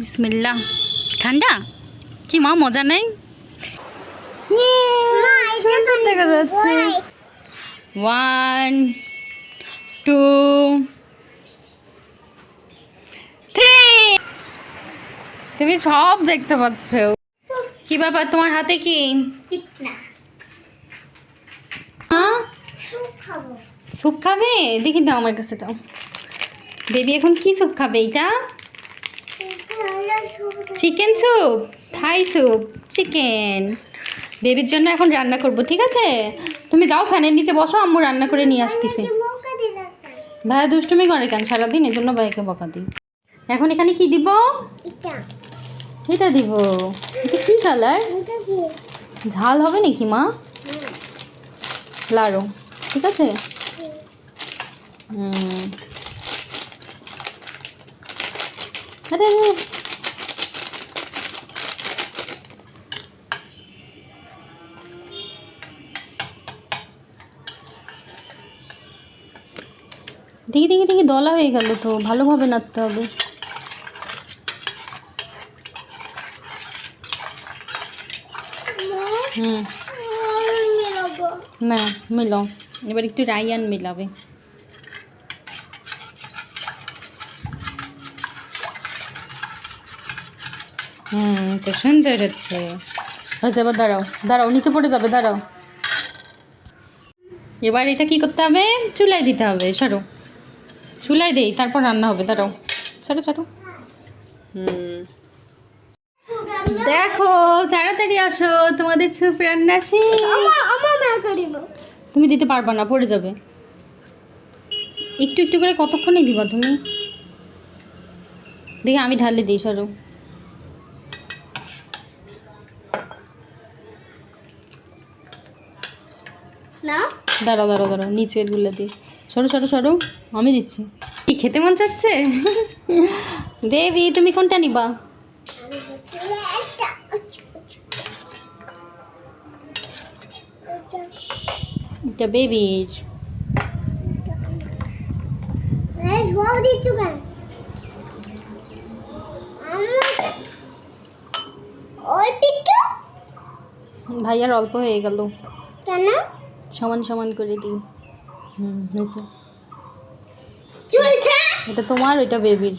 বিসমিল্লা ঠান্ডা? কি মা মজা নাই? সুন্দর দেখা যাচ্ছে। ওয়ান টু থ্রি তুমি সব দেখতে পাচ্ছ। কি ব্যাপার তোমার হাতে কি? হ্যাঁ স্যুপ খাবে। দেখি দাও আমার কাছে দাও। বেবি এখন কি স্যুপ খাবে এটা chicken soup Thai soup chicken বেবির জন্য এখন রান্না করব ঠিক আছে? তুমি যাও ফ্যানের নিচে বসো আম্মু রান্না করে নিয়ে আসতেছি। ভাইয়া দুষ্টুমি করে কেন সারাদিন? এই জন্য ভাইকে বকা দিই। এখন এখানে কি দিব? এটা দিব। এটা কি কালার? ঝাল হবে নাকি মা? লাড়ো ঠিক আছে? হুম। আরে। দেখি দেখি দেখি দলা হয়ে গেল তো ভালোভাবে নাড়তে হবে। হুম। না মিলাও। এবার একটু রাইয়ান মিলাবে। হুম তো সুন্দর হচ্ছে। হচ্ছে এবার দাঁড়াও দাঁড়াও নিচে পড়ে যাবে দাঁড়াও। এবার এটা কি করতে হবে? চুলায় দিতে হবে সরো। চুলায় দেই তারপর রান্না হবে দাঁড়াও। ছাড়ো ছাড়ো হুম। দেখো তাড়াতাড়ি আসো তোমাদের সুপ রান্না তুমি দিতে পারবা না পড়ে যাবে। একটু একটু করে কতক্ষণে দিবা তুমি? দেখি আমি ঢালে দিই সরো। না? দাঁড়াও দাঁড়াও দাঁড়াও নিচেরগুলো দিই সরো সরো সরো আমি দিচ্ছি। কি খেতে মন চাচ্ছে? দেবী তুমি কোনটা নিবা? এটা বেবির। ভাইয়ার অল্প হয়ে গেল। কেন? সমান সমান করে দিই। হুম হয়েছে। এটা তোমার ওইটা বেবির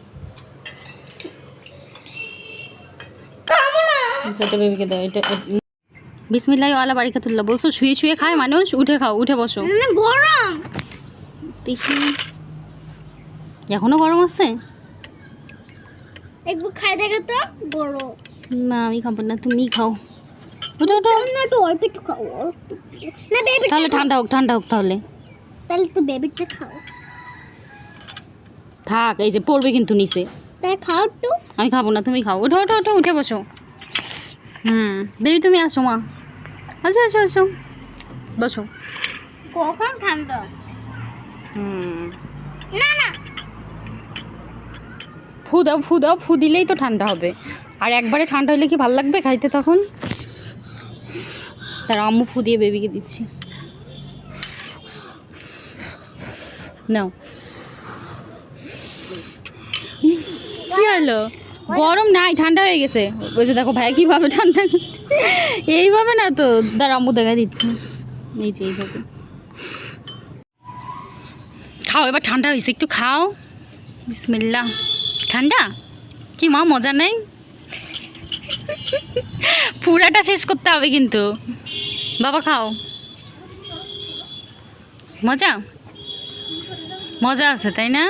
আচ্ছা এটা বেবিকে দাও এটা বিসমিল্লাহ আলা বাড়িকা তুল্লা বলছো শুয়ে শুয়ে খায় মানুষ? উঠে খাও উঠে বসো। গরম। দেখি। এখনও গরম আছে? একটু খাই দেখে তো গরম। না আমি খাব না তুমি খাও। ওটা ওটা। না তো অল্প একটু খাও না বেবি তাহলে ঠান্ডা হোক ঠান্ডা হোক তাহলে। তাহলে তো বেবিটা খাও। থাক এই যে পড়বে কিন্তু নিচে। তাই খাও একটু। আমি খাব না তুমি খাও। ওঠো ওঠো ওঠো উঠে বসো। হুম বেবি তুমি আসো মা। আসো আসো আসো। বসো। কখন ঠান্ডা? হুম। না না। ফু দাও ফু দাও ফু দিলেই তো ঠান্ডা হবে। আর একবারে ঠান্ডা হলে কি ভালো লাগবে খাইতে তখন? তার আম্মু ফু দিয়ে বেবিকে দিচ্ছি। নাও। কি হলো? গরম নাই, ঠান্ডা হয়ে গেছে। যে দেখো ভাই, কীভাবে ঠান্ডা এইভাবে না তো তার আম্মু দেখা দিচ্ছে। এই যে এইভাবে। খাও, এবার ঠান্ডা হয়েছে, একটু খাও। বিসমিল্লা ঠান্ডা? কি মা, মজা নাই? পুরাটা শেষ করতে হবে কিন্তু। বাবা, খাও। মজা? মজা আছে, তাই না?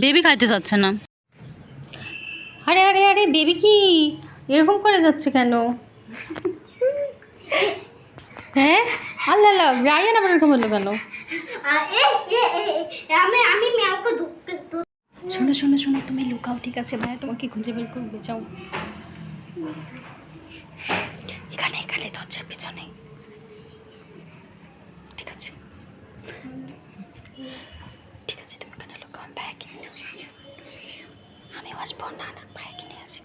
বেবি খাইতে চাচ্ছে না। আরে আরে আরে, বেবি কি? এরকম করে যাচ্ছে কেন? হ্যাঁ? আল্লাহ আল্লাহ, রায়ান আবার এরকম হলো কেন? শোনো শোনো শোনো তুমি লুকাও ঠিক আছে? ভাইয়া তোমাকে খুঁজে বের করবে যাও। এখানে এখানে দরজার পিছনে। ঠিক আছে? ঠিক আছে তুমি এখানে লুকাও আমি ভাইয়া কিনে আমি আসব না না ভাইয়া কিনে আসি।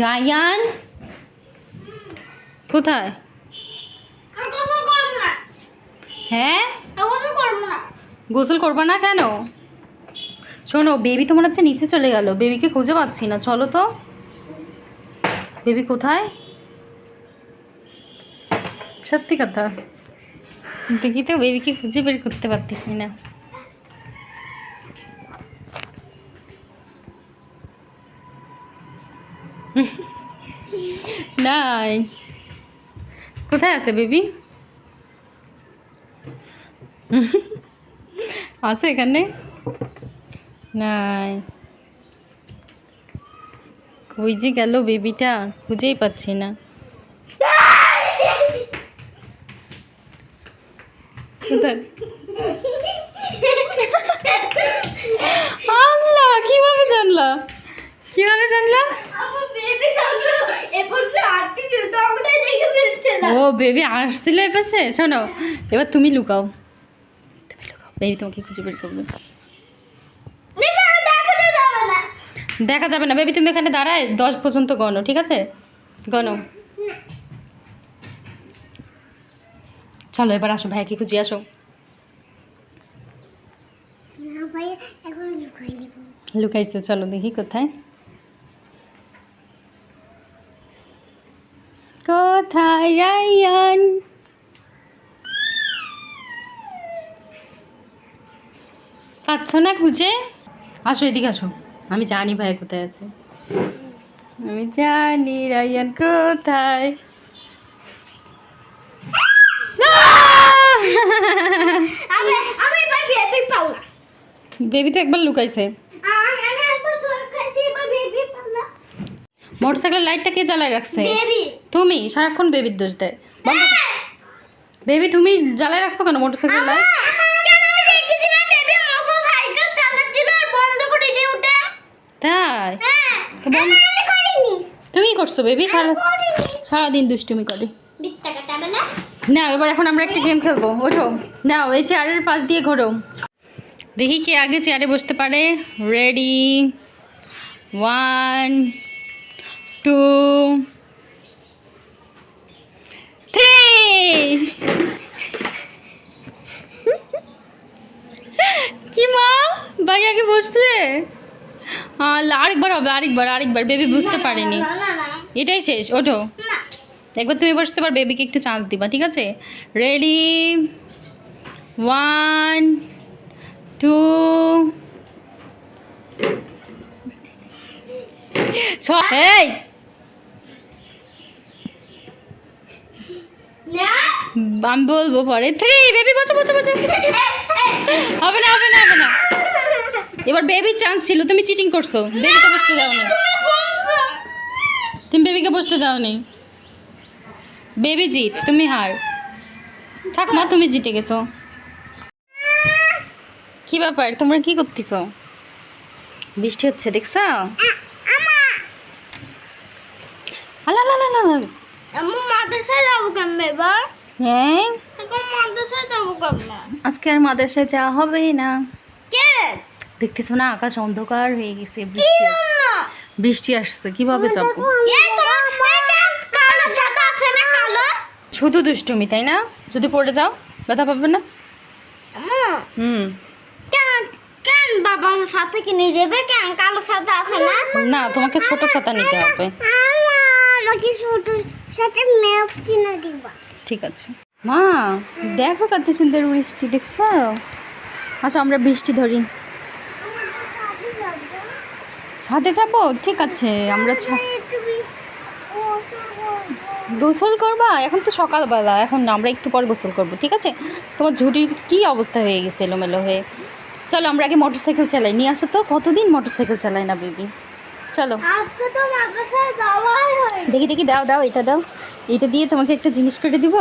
রায়ান? কোথায়? হ্যাঁ? গোসল করব না কেন? শোনো বেবি তো মনে হচ্ছে নিচে চলে গেল। বেবিকে খুঁজে পাচ্ছি না। চলো তো। বেবি কোথায়? সত্যি কথা। দেখি তো বেবিকে খুঁজে বের করতে পারতেছি না নাই। কোথায় আছে বেবি আছে এখানে? নাই। কই যে গেল বেবিটা? খুঁজেই পাচ্ছি না। আল্লাহ কীভাবে জানলা? কীভাবে জানলা? ও বেবি আসছিল এ পাশে শোনো এবার তুমি লুকাও। বেবি তোমাকে খুঁজে বের করবে। দেখা যাবে না। বেবি তুমি এখানে দাঁড়ায় দশ পর্যন্ত গণো ঠিক আছে? গণো। চলো এবার আসো ভাইকে খুঁজে আসো। লুকাইছে চলো দেখি কোথায়। কোথায় রায়ান পাচ্ছ না খুঁজে? আসো এদিকে আসো। আমি জানি ভাই কোথায় আছে। আমি জানি রায়ান কোথায়। বেবি তো একবার লুকাইছে। মোটরসাইকেলের লাইটটা কে জ্বালায় রাখছে? তুমি সারাক্ষণ বেবির দোষ দেয়। বেবি তুমি জ্বালায় রাখছো কেন মোটরসাইকেল লাইট কেন আমি দেখেছিলাম বেবি মোটর সাইকেল চালাচ্ছিল আর বন্ধ করে দিয়ে উঠে তাই? হ্যাঁ। তুমি করছ বেবি? সারা সারাদিন দুষ্টুমি করে। না এবার এখন আমরা একটা গেম খেলব। ওঠো। নাও এই চেয়ারের পাশ দিয়ে ঘোরো। দেখি কে আগে চেয়ারে বসতে পারে। রেডি ওয়ান টু থ্রি কি মা? ভাই আগে বসছে আহ, আরেকবার হবে আরেকবার আরেকবার বেবি বুঝতে পারেনি। এটাই শেষ ওঠো। একবার তুমি বসতে পার বেবিকে একটু চান্স দিবা ঠিক আছে? রেডি ওয়ান টু এই! আমি বলব পরে। থ্রি বেবি বসো বসো বসো। হবে না হবে না হবে না। এবার বেবি চান্স ছিল তুমি চিটিং করছ। বেবিকে বসতে দাও না তুমি বেবিকে বসতে দাও নি বেবি জিত তুমি হার। থাক মা তুমি জিতে গেছো। কি ব্যাপার তোমরা কি করতেছো? বৃষ্টি হচ্ছে দেখছ? আলা লা লা লা লা। আমি মাদ্রাসায় যাব কেন এবার? হ্যাঁ? এখন মাদ্রাসায় যাব কেন আজকে আর মাদ্রাসায় যাওয়া হবে না। কে? দেখতেছো না? আকাশ অন্ধকার হয়ে গেছে বৃষ্টি বৃষ্টি আসছে কীভাবে যাব? শুধু দুষ্টুমি তাই না? যদি পড়ে যাও ব্যথা পাবে না? হুম। কেন কেন বাবা আমার সাথে কিনে দেবে কেন কালো সাথে আছে না? না তোমাকে ছোট ছাতা নিতে হবে। আমাকে ছোট সাথে ম্যাপ কিনে দিবা। ঠিক আছে। মা দেখো কত সুন্দর বৃষ্টি দেখছ? আচ্ছা আমরা বৃষ্টি ধরি। ছাদে যাব? ঠিক আছে আমরা গোসল করবা? এখন তো সকালবেলা এখন না আমরা একটু পর গোসল করব ঠিক আছে? তোমার ঝুটির কি অবস্থা হয়ে গেছে এলোমেলো হয়ে? চলো আমরা আগে মোটরসাইকেল চালাই নিয়ে আসো তো। কতদিন মোটরসাইকেল চালাই না বেবি? চলো। দেখি দেখি দাও দাও এটা দাও। এটা দিয়ে তোমাকে একটা জিনিস করে দিব।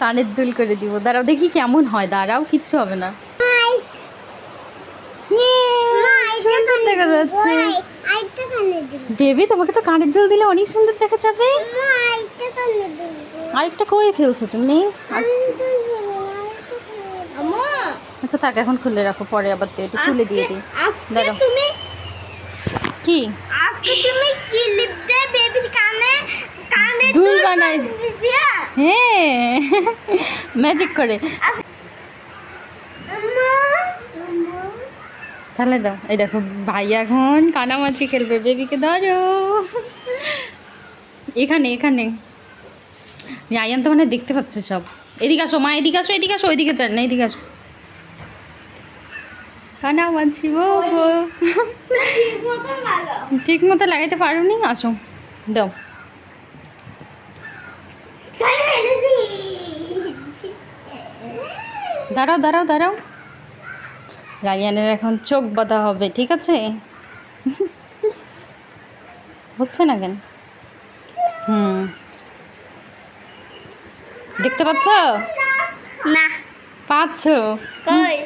কানের দুল করে দিব। দাঁড়াও দেখি কেমন হয়। দাঁড়াও কিচ্ছু হবে না। সুন্দর দেখা যাচ্ছে। আইটা বেবি তোমাকে তো কানের দুল দিলে অনেক সুন্দর দেখা যাবে। আইটা কানে দিন আরেকটা কই ফেলছো তুমি? আচ্ছা থাক এখন খুলে রাখো পরে আবার তো এটা চুলে দিয়ে দিই। তুমি কি? আজকে তুমি ক্লিপ দিয়ে বেবির কানে কানে দুল বানাই হ্যাঁ। ম্যাজিক করে আম্মু ফেলে দাও এই দেখো ভাই এখন কানামাছি খেলবে। বেবিকে ধরো। এখানে এখানে। রায়ান তো মানে দেখতে পাচ্ছে সব। এদিকে আসো মা এদিকে আসো এদিকে আসো ওইদিকে যান না এদিকে আসো। কানামাছি বো ঠিক মতো লাগাইতে পারো নি আসো দাও। তাহলে দাঁড়াও দাঁড়াও দাঁড়াও। রায়ানের এখন চোখ বাঁধা হবে ঠিক আছে? হচ্ছে না কেন? হুম। দেখতে পাচ্ছ? না। পাচ্ছ? কই?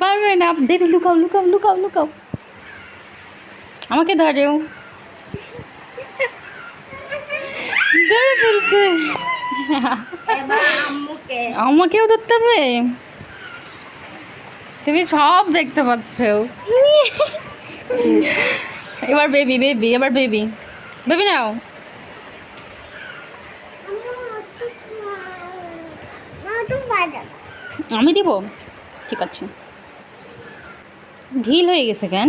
পারবে না বেবি লুকাও লুকাও লুকাও লুকাও। আমাকে ধরেও। ধরে ফেলছে। আমাকেও ধরতে হবে? তুমি সব দেখতে পাচ্ছ। এবার বেবি বেবি এবার বেবি বেবি নাও। আমি দিব? ঠিক আছে। ঢিল হয়ে গেছে কেন?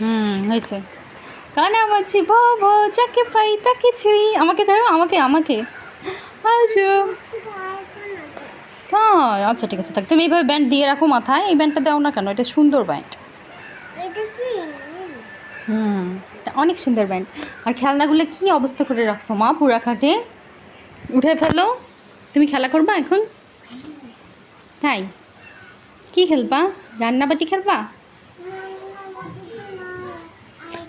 হুম, হয়েছে। কানা মাছি ভো ভো যাকে পাই তাকে ছুঁই আমাকে ধরো আমাকে আমাকে। আসো। তাই আচ্ছা ঠিক আছে থাক। তুমি এইভাবে ব্যান্ড দিয়ে রাখো মাথায়। এই ব্যান্ডটা দাও না কেন? এটা সুন্দর ব্যান্ড হুম অনেক সুন্দর ব্যান্ড আর খেলনাগুলো কি অবস্থা করে রাখছো মা পুরা খাটে? উঠে ফেলো। তুমি খেলা করবা এখন? তাই? কি খেলবা? রান্নাবাটি খেলবা?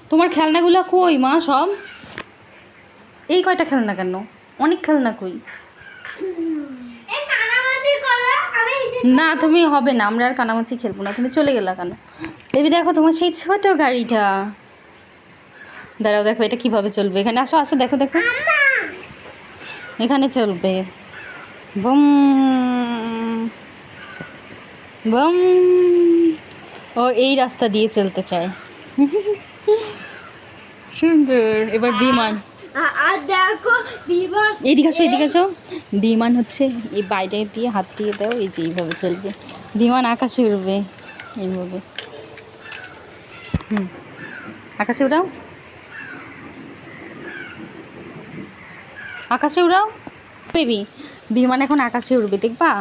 তোমার খেলনাগুলো কই মা সব? এই কয়টা খেলনা কেন? অনেক খেলনা কই? না তুমি হবে না আমরা আর কানামাছি খেলব না তুমি চলে গেলা কেন? দেবী দেখো তোমার সেই ছোট গাড়িটা। দাঁড়াও দেখো এটা কীভাবে চলবে। এখানে আসো আসো দেখো দেখো। এখানে চলবে। বুম। বুম। ও এই রাস্তা দিয়ে চলতে চায়। সুন্দর। এবার বিমান। এইদিকে আসো, এদিকে আসো। বিমান হচ্ছে এই বাইরে দিয়ে, হাত দিয়ে দাও, এই যে এইভাবে চলবে। বিমান আকাশে উড়বে, এইভাবে। হুম। আকাশে উড়াও। আকাশে উড়াও। বেবি বিমান এখন আকাশে উড়বে, দেখবা?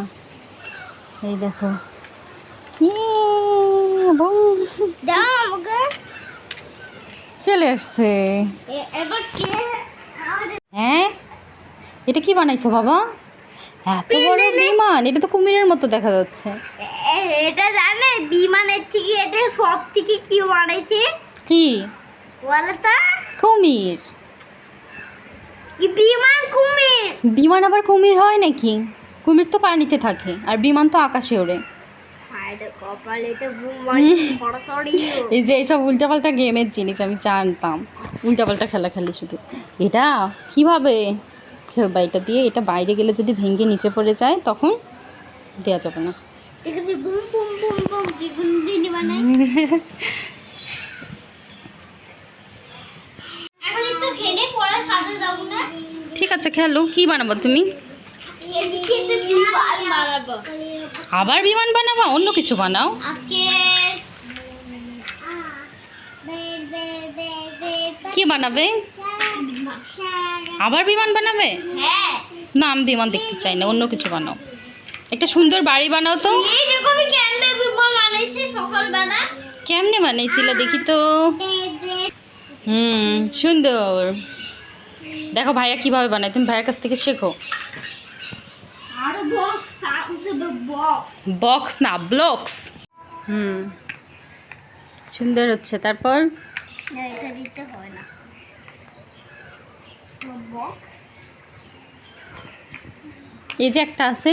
এই দেখো ইয়ে, বুম। দাও আমাকে চলে আসছে। হ্যাঁ? এটা কি বানাইছো বাবা? এত বড় বিমান এটা তো কুমিরের মতো দেখা যাচ্ছে। এটা জানে বিমানের থেকে এটা সব থেকে কি বানাইছে? কি? বলো তো। কুমির। কি বিমান কুমির? বিমান আবার কুমির হয় নাকি? কুমির তো পানিতে থাকে আর বিমান তো আকাশে ওড়ে। এই যে এইসব উল্টাপাল্টা গেমের জিনিস আমি জানতাম। উল্টাপাল্টা খেলা খেলি শুধু। এটা কীভাবে খেলবা এটা দিয়ে? এটা বাইরে গেলে যদি ভেঙে নিচে পড়ে যায় তখন দেওয়া না। যাব না। ঠিক আছে খেলো। কি বানাবো তুমি এদিকে তো বিমান বানাবো আবার বিমান বানাবা? অন্য কিছু বানাও। কি বানাবে? আবার বিমান বানাবে? হ্যাঁ। না আমি বিমান দেখতে চাই না অন্য কিছু বানাও। একটা সুন্দর বাড়ি বানাও তো। কেমনে বানাইছিল দেখি তো। হুম সুন্দর। দেখো ভাইয়া কীভাবে বানায় তুমি ভাইয়ের কাছ থেকে শেখো। বক্স না ব্লকস হুম। সুন্দর হচ্ছে। তারপর? না এটা দিতে হয় না। বক্স এই যে একটা আছে।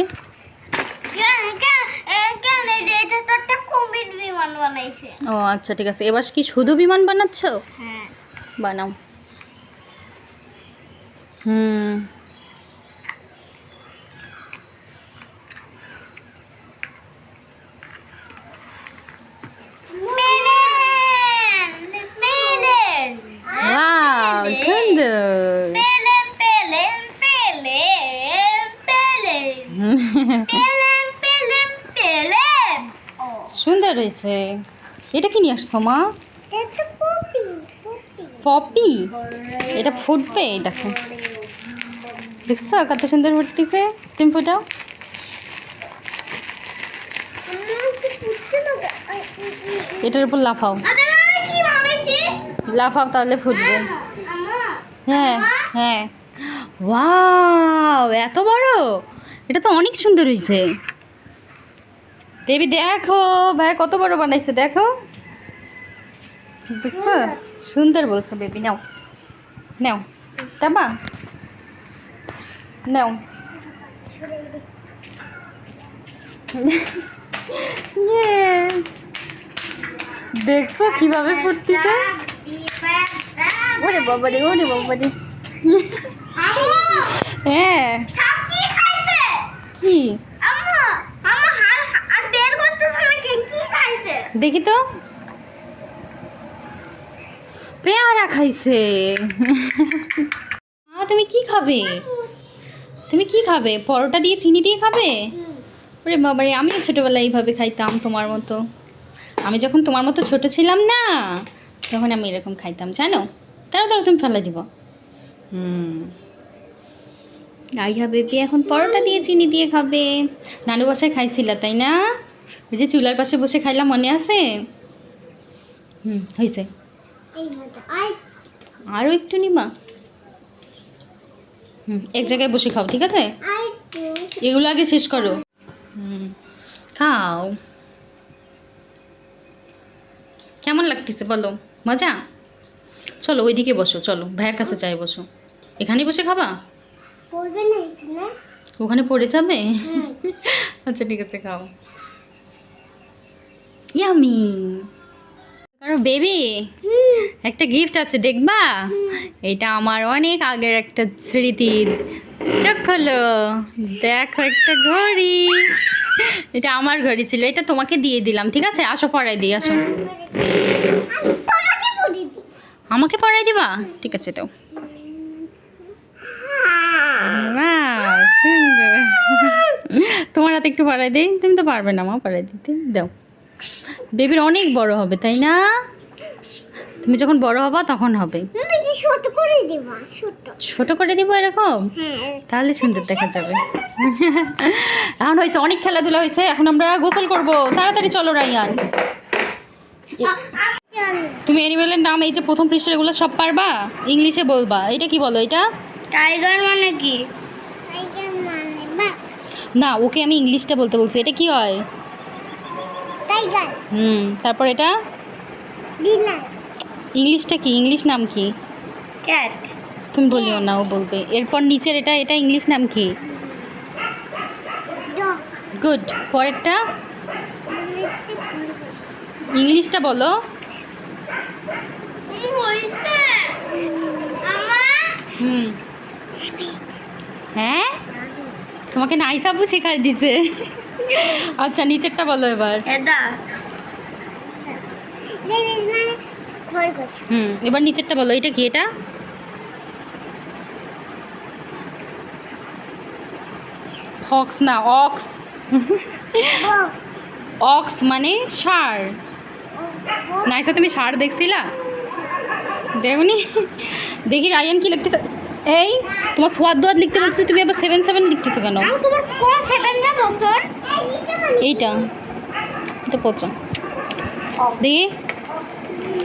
ও আচ্ছা ঠিক আছে। এবার কি শুধু বিমান বানাচ্ছো? হ্যাঁ। বানাও। হুম মেলেন মেলেন ওয়াও সুন্দর পেলেন পেলেন সুন্দর হয়েছে এটা কি নিয়ে আসছো মা? পপি এটা ফুটবে দেখো। দেখছ কত সুন্দর ফুটতেছে? তুমি ফুটাও। এটার উপর লাফাও। লাফাও তাহলে ফুটবে। হ্যাঁ হ্যাঁ। ওয়াও এত বড়? এটা তো অনেক সুন্দর হয়েছে দেবী দেখো ভাই কত বড় বানাইছে দেখো। দেখছ? সুন্দর বলছো বেবি নাও। নাও টাবা নাও! দেখছ কীভাবে ফুটতেছে? ওরে বাবা রে ওরে বাবা রে হ্যাঁ। কি খাইছে কি আম্মা আম্মা হাল আর বের করতে না কি কি খাইছে দেখি তো। পেয়ারা খাইছে। তুমি কি খাবে? তুমি কি খাবে? পরোটা দিয়ে চিনি দিয়ে খাবে? ওরে বাবারে, আমিও ছোটোবেলায় এইভাবে খাইতাম তোমার মতো। আমি যখন তোমার মতো ছোট ছিলাম না, তখন আমি এরকম খাইতাম, জানো? তারা তারা তুমি ফেলে দিব। হুম। আইহা বেবি এখন পরোটা দিয়ে চিনি দিয়ে খাবে। নানু বাসায় খাইছিলা, তাই না? ওই যে চুলার পাশে বসে খাইলাম মনে আছে? হুম হয়েছে আরও একটু নিবা হুম এক জায়গায় বসে খাও ঠিক আছে? আই এগুলো আগে শেষ করো। হুম খাও। কেমন লাগতেছে বলো? মজা? চলো ওইদিকে বসো চলো ভাইয়ের কাছে চাই বসো। এখানে বসে খাবা? পড়বে না এখানে? ওখানে পড়ে যাবে? আচ্ছা ঠিক আছে খাও। ইয়ামি কারণ বেবি একটা গিফট আছে দেখবা? এটা আমার অনেক আগের একটা স্মৃতির চোখ হলো দেখো একটা ঘড়ি। এটা আমার ঘড়ি ছিল এটা তোমাকে দিয়ে দিলাম ঠিক আছে? আসো পড়াই দিই আসো। আমাকে পড়াই দিবা? ঠিক আছে তো সুন্দর। তোমার হাতে একটু পড়াই দিই। তুমি তো পারবে না মা পড়াই দিতে। দাও। বেবির অনেক বড় হবে তাই না? তুমি যখন বড় হবা তখন হবে। তুমি ছোট করে দিবা ছোট। ছোট করে দিব এরকম? হ্যাঁ। তাহলে সুন্দর দেখা যাবে। এখন হয়েছে অনেক খেলাধুলা হয়েছে এখন আমরা গোসল করব। তাড়াতাড়ি চলো রাইয়ান। তুমি অ্যানিমেলের নাম এই যে প্রথম পৃষ্ঠার এগুলো সব পারবা? ইংলিশে বলবা। এটা কি বলো এটা? টাইগার মানে কি? টাইগার মানে না ওকে আমি ইংলিশটা বলতে বলছি। এটা কি হয়? টাইগার হুম তারপর এটা? বিলাই ইংলিশটা কি? ইংলিশ নাম কি? ক্যাট তুমি বলিও না ও বলবে। এরপর নিচের এটা এটা ইংলিশ নাম কি? গুড পরেরটা? ইংলিশটা বলো। হুম। হ্যাঁ? তোমাকে নাইসাবু শেখাই দিছে। আচ্ছা নিচেরটা বলো এবার। হুম এবার নিচেরটা বলো এটা কি এটা? ফক্স না অক্স অক্স মানে ষাঁড়। নাইসা তুমি সার দেখছিলা? দেখনি? দেখি রায়ান কি লিখতেছে? এই তোমার সোয়াদ দোয়াদ লিখতে বলছি তুমি আবার সেভেন সেভেন লিখতেছো কেন? এইটা। এটা পচা। দেখি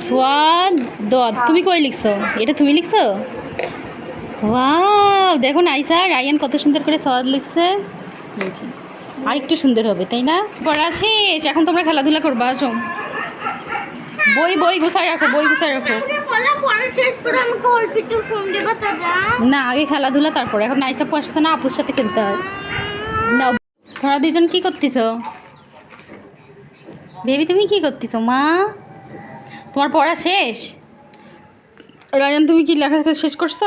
সোয়াদ দদ তুমি কই লিখছো? এটা তুমি লিখছো? ওয়াও দেখো নাইসা রায়ান কত সুন্দর করে সোয়াদ লিখছে। আর একটু সুন্দর হবে তাই না? পড়া শেষ এখন তোমরা খেলাধুলা করবা আসো। বই বই গুছাই রাখো বই গুছাই রাখো। না আগে খেলাধুলা তারপরে। এখন নাইসা আসছে না আপুর সাথে খেলতে হয়। না তোমরা দুজন কি করতেছো? বেবি তুমি কি করতেছো মা? তোমার পড়া শেষ? রায়ন তুমি কি লেখালেখা শেষ করছ?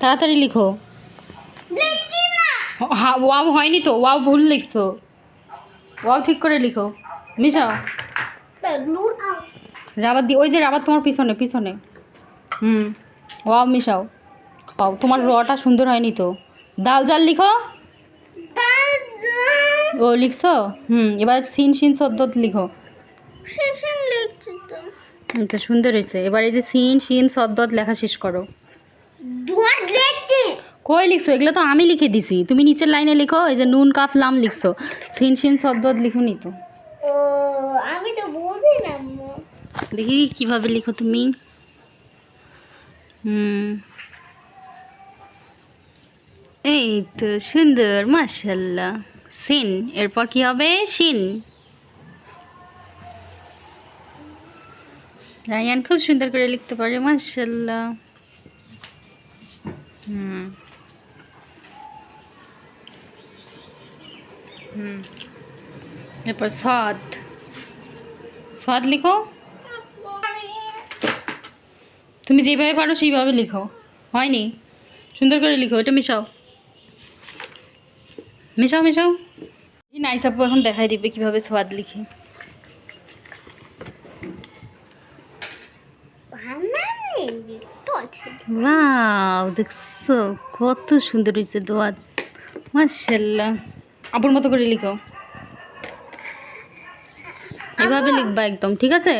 তাড়াতাড়ি লিখো। হ্যাঁ ওয়াও হয়নি তো ওয়াও ভুল লিখছো। ওয়াও ঠিক করে লিখো। মিশাও রাবার দি, ওই যে রাবার তোমার পিছনে পিছনে। হুম। ওয়াও মিশাও ওয়াও, তোমার রটা সুন্দর হয়নি তো। ডাল জাল লিখো। ও, লিখছো? হুম, এবার সিন সিন সদ্যত লিখো। তো সুন্দর হয়েছে। এবার এই যে সিন সিন সদ্যত লেখা শেষ করো। কই লিখছো? এগুলো তো আমি লিখে দিছি। তুমি নিচের লাইনে লিখো, এই যে নুন, কাফ, লাম লিখছো। সিন সিন সদ্যত লিখো নি তো। আমি তো বুঝি না দেখি কীভাবে লিখো তুমি। হুম। এই তো সুন্দর মাশাল্লাহ সিন, এরপর কি হবে? শিন রায়ান খুব সুন্দর করে লিখতে পারে মাশাল্লাহ হুম। হুম। এরপর সদ সদ লিখো। তুমি যেভাবে পারো সেইভাবে লিখো। হয়নি? সুন্দর করে লিখো, এটা মিশাও। মিশাও মিশাও। নাইস আপু এখন দেখাই দিবে কীভাবে স্বাদ লিখে। ওয়াও দেখছ, কত সুন্দর হয়েছে দোয়াত মার্শাল্লাহ আপুর মতো করে লিখো। এভাবে লিখবা একদম ঠিক আছে?